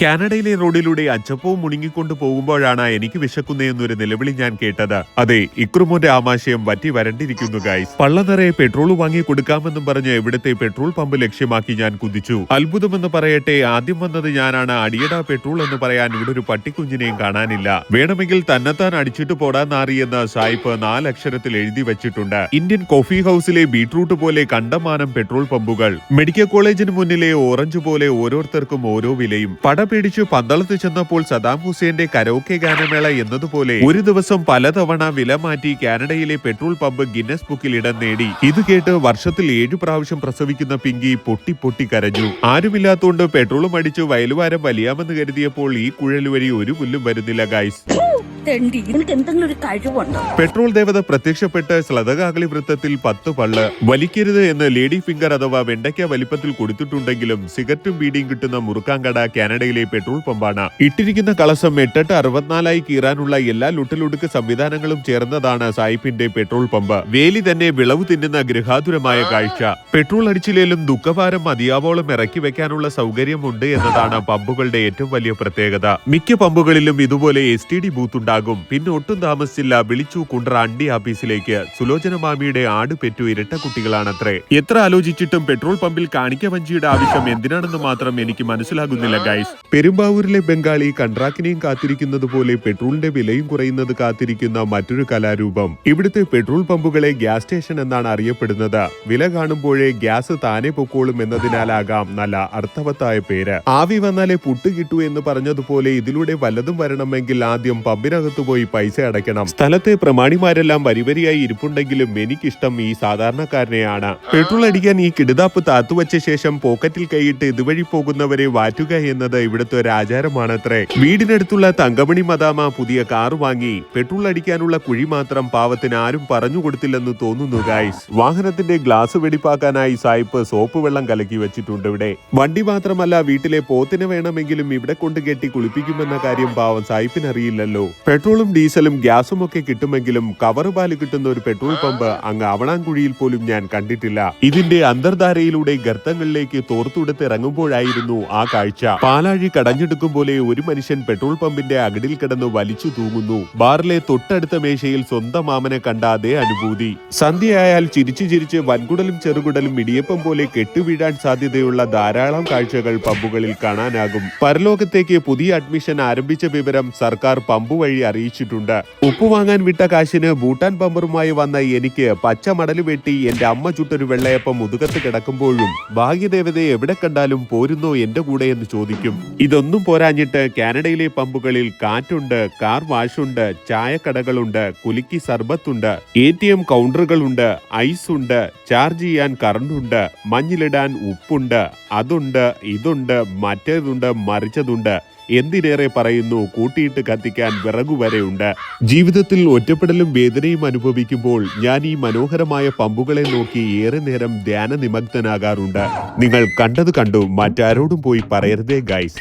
കാനഡയിലെ റോഡിലൂടെ അച്ചപ്പവും മുണുങ്ങിക്കൊണ്ട് പോകുമ്പോഴാണ് എനിക്ക് വിശക്കുന്നതെന്നൊരു നിലവിളി ഞാൻ കേട്ടത്. അതെ ഇക്രുമോന്റെ ആമാശയം വറ്റി വരണ്ടിരിക്കുന്നു ഗൈസ് പള്ള നിറയെ പെട്രോൾ വാങ്ങി കൊടുക്കാമെന്നും പറഞ്ഞ് ഇവിടുത്തെ പെട്രോൾ പമ്പ് ലക്ഷ്യമാക്കി ഞാൻ കുതിച്ചു. അത്ഭുതമെന്ന് പറയട്ടെ ആദ്യം വന്നത് ഞാനാണ്. അടിയട പെട്രോൾ എന്ന് പറയാൻ ഇവിടെ ഒരു പട്ടിക്കുഞ്ഞിനെയും കാണാനില്ല. വേണമെങ്കിൽ തന്നെത്താൻ അടിച്ചിട്ട് പോടാൻ നാറിയെന്ന് സായിപ്പ് നാലക്ഷരത്തിൽ എഴുതി വെച്ചിട്ടുണ്ട്. ഇന്ത്യൻ കോഫി ഹൗസിലെ ബീട്രൂട്ട് പോലെ കണ്ടമാനം പെട്രോൾ പമ്പുകൾ മെഡിക്കൽ കോളേജിന് മുന്നിലെ ഓറഞ്ച് പോലെ ഓരോരുത്തർക്കും ഓരോ വിലയും. പട പേടിച്ച് പന്തളത്ത് ചെന്നപ്പോൾ സദാം ഹുസൈന്റെ കരോക്കെ ഗാനമേള എന്നതുപോലെ ഒരു ദിവസം പലതവണ വില മാറ്റി കാനഡയിലെ പെട്രോൾ പമ്പ് ഗിന്നസ് ബുക്കിൽ ഇടം നേടി. ഇത് കേട്ട് വർഷത്തിൽ ഏഴു പ്രാവശ്യം പ്രസവിക്കുന്ന പിങ്കി പൊട്ടി പൊട്ടി കരഞ്ഞു. ആരുമില്ലാത്തോണ്ട് പെട്രോളും അടിച്ച് വയലുവാരം വലിയാമെന്ന് കരുതിയപ്പോൾ ഈ കുഴൽ വഴി ഒരു പുല്ലും വരുന്നില്ല ഗൈസ് തെണ്ടി. നിനക്ക് എന്തെങ്കിലും ഒരു കഴിവുണ്ടോ? പെട്രോൾ ദേവത പ്രത്യക്ഷപ്പെട്ട് ശ്ലതകാകളി വൃത്തത്തിൽ പത്ത് പള്ള് വലിക്കരുത് എന്ന് ലേഡി ഫിംഗർ അഥവാ വെണ്ടയ്ക്ക വലിപ്പത്തിൽ കൊടുത്തിട്ടുണ്ടെങ്കിലും സിഗരറ്റും ബീഡിയും കിട്ടുന്ന മുറുക്കാങ്കട കാനഡയിലെ പെട്രോൾ പമ്പാണ്. ഇട്ടിരിക്കുന്ന കളസം എട്ടെട്ട് അറുപത്തിനാലായി കീറാനുള്ള എല്ലാ ലുട്ടിലുടുക്ക് സംവിധാനങ്ങളും ചേർന്നതാണ് സായിപ്പിന്റെ പെട്രോൾ പമ്പ്. വേലി തന്നെ വിളവ് തിന്നുന്ന ഗൃഹാതുരമായ കാഴ്ച. പെട്രോൾ അടിച്ചിലേലും ദുഃഖഭാരം മതിയാവോളം ഇറക്കി വെക്കാനുള്ള സൗകര്യമുണ്ട് എന്നതാണ് പമ്പുകളുടെ ഏറ്റവും വലിയ പ്രത്യേകത. മിക്ക പമ്പുകളിലും ഇതുപോലെ എസ് ടി ഡി ബൂത്ത് ഉണ്ടാകും. പിന്നെ ഒട്ടും താമസിച്ചില്ല. വിളിച്ചു കുണ്ട്ര അണ്ടി ആഫീസിലേക്ക്. സുലോചന മാമിയുടെ ആട് പെറ്റു ഇരട്ട കുട്ടികളാണത്രേ. എത്ര ആലോചിച്ചിട്ടും പെട്രോൾ പമ്പിൽ കാണിക്ക വഞ്ചിയുടെ ആവശ്യം എന്തിനാണെന്ന് മാത്രം എനിക്ക് മനസ്സിലാകുന്നില്ല ഗൈസ്. പെരുമ്പാവൂരിലെ ബംഗാളി കൺട്രാക്കിനെയും കാത്തിരിക്കുന്നത് പോലെ പെട്രോളിന്റെ വിലയും കുറയുന്നത് കാത്തിരിക്കുന്ന മറ്റൊരു കലാരൂപം. ഇവിടുത്തെ പെട്രോൾ പമ്പുകളെ ഗ്യാസ് സ്റ്റേഷൻ എന്നാണ് അറിയപ്പെടുന്നത്. വില കാണുമ്പോഴേ ഗ്യാസ് താനെ പൊക്കോളും എന്നതിനാലാകാം നല്ല അർത്ഥവത്തായ പേര്. ആവി വന്നാലേ പുട്ട് കിട്ടൂ എന്ന് പറഞ്ഞതുപോലെ ഇതിലൂടെ വല്ലതും വരണമെങ്കിൽ ആദ്യം പമ്പിനകത്ത് പോയി പൈസ അടയ്ക്കണം. സ്ഥലത്ത് പ്രമാണിമാരെല്ലാം വരിവരിയായി ഇരിപ്പുണ്ടെങ്കിലും എനിക്കിഷ്ടം ഈ സാധാരണക്കാരനെയാണ്. പെട്രോൾ അടിക്കാൻ ഈ കിടുതാപ്പ് താത്തുവച്ച ശേഷം പോക്കറ്റിൽ കൈയിട്ട് ഇതുവഴി പോകുന്നവരെ വാറ്റുക എന്നത് ഇവിടുത്തെ ഒരു ആചാരമാണത്രേ. വീടിനടുത്തുള്ള തങ്കമണി മദാമ പുതിയ കാർ വാങ്ങി പെട്രോൾ അടിക്കാനുള്ള കുഴി മാത്രം പാവത്തിന് ആരും പറഞ്ഞു കൊടുത്തില്ലെന്ന് തോന്നുന്നു ഗായ്സ് വാഹനത്തിന്റെ ഗ്ലാസ് വെടിപ്പാക്കാനായി സായിപ്പ് സോപ്പ് വെള്ളം കലക്കി വെച്ചിട്ടുണ്ട് ഇവിടെ. വണ്ടി മാത്രമല്ല വീട്ടിലെ പോത്തിന് വേണമെങ്കിലും ഇവിടെ കൊണ്ട് കെട്ടി കുളിപ്പിക്കുമെന്ന കാര്യം പാവം സായിപ്പിന് അറിയില്ലല്ലോ പെട്രോളും ഡീസലും ഗ്യാസും ഒക്കെ കിട്ടുമെങ്കിലും കവറ് പാൽ കിട്ടുന്ന ഒരു പെട്രോൾ പമ്പ് അങ്ങ് അവണാൻകുഴിയിൽ പോലും ഞാൻ കണ്ടിട്ടില്ല. ഇതിന്റെ അന്തർധാരയിലൂടെ ഗർത്തങ്ങളിലേക്ക് തോർത്തുടുത്ത് ഇറങ്ങുമ്പോഴായിരുന്നു ആ കാഴ്ച. പാലാഴി കടഞ്ഞെടുക്കും പോലെ ഒരു മനുഷ്യൻ പെട്രോൾ പമ്പിന്റെ അകടിൽ കിടന്ന് വലിച്ചു തൂങ്ങുന്നു. ബാറിലെ തൊട്ടടുത്ത മേശയിൽ സ്വന്തം മാമനെ കണ്ട അതേ അനുഭൂതി. സന്ധ്യയായാൽ ചിരിച്ചു ചിരിച്ച് വൻകുടലും ചെറുകുടലും ഇടിയപ്പം പോലെ കെട്ടുവീഴാൻ സാധ്യതയുള്ള ധാരാളം കാഴ്ചകൾ പമ്പുകളിൽ കാണാനാകും. പരലോകത്തേക്ക് പുതിയ അഡ്മിഷൻ ആരംഭിച്ച വിവരം സർക്കാർ പമ്പ് വഴി അറിയിച്ചിട്ടുണ്ട്. ഉപ്പ് വാങ്ങാൻ വിട്ട കാശിന് ഭൂട്ടാൻ പമ്പറുമായി വന്ന എനിക്ക് പച്ച മടൽ വെട്ടി എന്റെ അമ്മ ചുട്ടൊരു വെള്ളയപ്പം മുതുകത്ത് കിടക്കുമ്പോഴും ഭാഗ്യദേവതയെ എവിടെ കണ്ടാലും പോരുന്നോ എന്റെ കൂടെ എന്ന് ചോദിക്കും. ഇതൊന്നും പോരാഞ്ഞിട്ട് കാനഡയിലെ പമ്പുകളിൽ കാറ്റുണ്ട് കാർ വാഷുണ്ട് ചായക്കടകളുണ്ട് കുലുക്കി സർബത്തുണ്ട് എ ടി എം കൗണ്ടറുകളുണ്ട് ഐസ് ഉണ്ട് ചാർജ് ചെയ്യാൻ കറണ്ടുണ്ട് മഞ്ഞിലിടാൻ ഉപ്പുണ്ട് അതുണ്ട് ഇതുണ്ട് മറ്റേതുണ്ട് മറിച്ചതുണ്ട്. എന്തിനേറെ പറയുന്നു? കൂട്ടിയിട്ട് കത്തിക്കാൻ വിറകു വരെയുണ്ട് ജീവിതത്തിൽ ഒറ്റപ്പെടലും വേദനയും അനുഭവിക്കുമ്പോൾ ഞാൻ ഈ മനോഹരമായ പമ്പുകളെ നോക്കി ഏറെ നേരം ധ്യാന നിമഗ്നാകാറുണ്ട് നിങ്ങൾ കണ്ടത് കണ്ടു മറ്റാരോടും പോയി പറയരുതേ ഗൈസ്